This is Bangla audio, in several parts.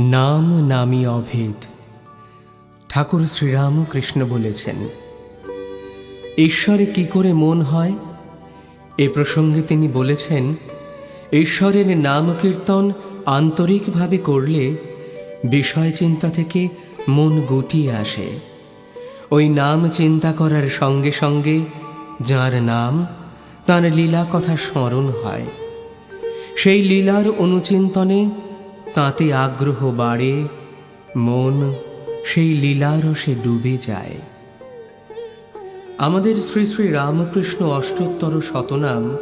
নাম নামি অভেদ। ঠাকুর শ্রীরামকৃষ্ণ বলেছেন, ঈশ্বরে কি করে মন হয়? এ প্রসঙ্গে তিনি বলেছেন, ঈশ্বরের নাম কীর্তন আন্তরিকভাবে করলে বিষয় চিন্তা থেকে মন গুটিয়ে আসে। ওই নাম চিন্তা করার সঙ্গে সঙ্গে যার নাম, তার লীলা কথা স্মরণ হয়। সেই লীলার অনুচিন্তনে তাতে আগ্রহ বাড়ে, মন সেই লীলারসে ডুবে যায়। আমাদের শ্রী শ্রী রামকৃষ্ণ অষ্টোত্তর শতনাম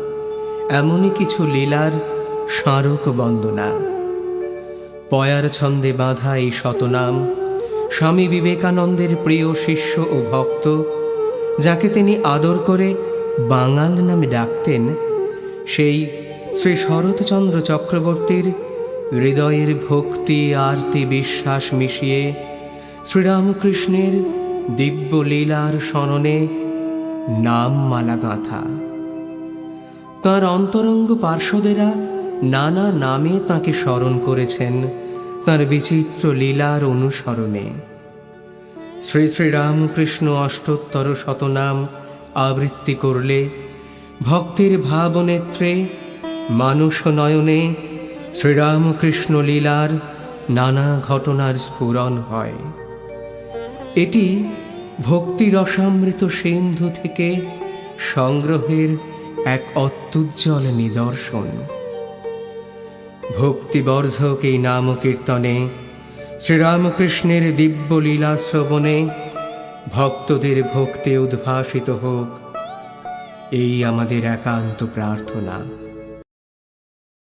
এমনই কিছু লীলার স্মারক বন্দনা। পয়ার ছন্দে বাঁধা এই শতনাম স্বামী বিবেকানন্দের প্রিয় শিষ্য ও ভক্ত, যাকে তিনি আদর করে বাঙাল নামে ডাকতেন, সেই শ্রী শরৎচন্দ্র চক্রবর্তীর হৃদয়ের ভক্তি, আরতি, বিশ্বাস মিশিয়ে শ্রীরামকৃষ্ণের দিব্য লীলার স্মরণে নাম মালা গাঁথা। তাঁর অন্তরঙ্গ পার্শ্বদেরা নানা নামে তাকে স্মরণ করেছেন তার বিচিত্র লীলার অনুসরণে। শ্রী শ্রী রামকৃষ্ণ অষ্টোত্তর শতনাম আবৃত্তি করলে ভক্তের ভাবনেত্রে মানুষ নয়নে শ্রীরামকৃষ্ণ লীলার নানা ঘটনার স্ফুরণ হয়। এটি ভক্তি রসামৃত সিন্ধু থেকে সংগ্রহের এক অত্যুজ্জ্বল নিদর্শন। ভক্তিবর্ধক এই নাম কীর্তনে শ্রীরামকৃষ্ণের দিব্য লীলা শ্রবণে ভক্তদের ভক্তি উদ্ভাসিত হোক, এই আমাদের একান্ত প্রার্থনা।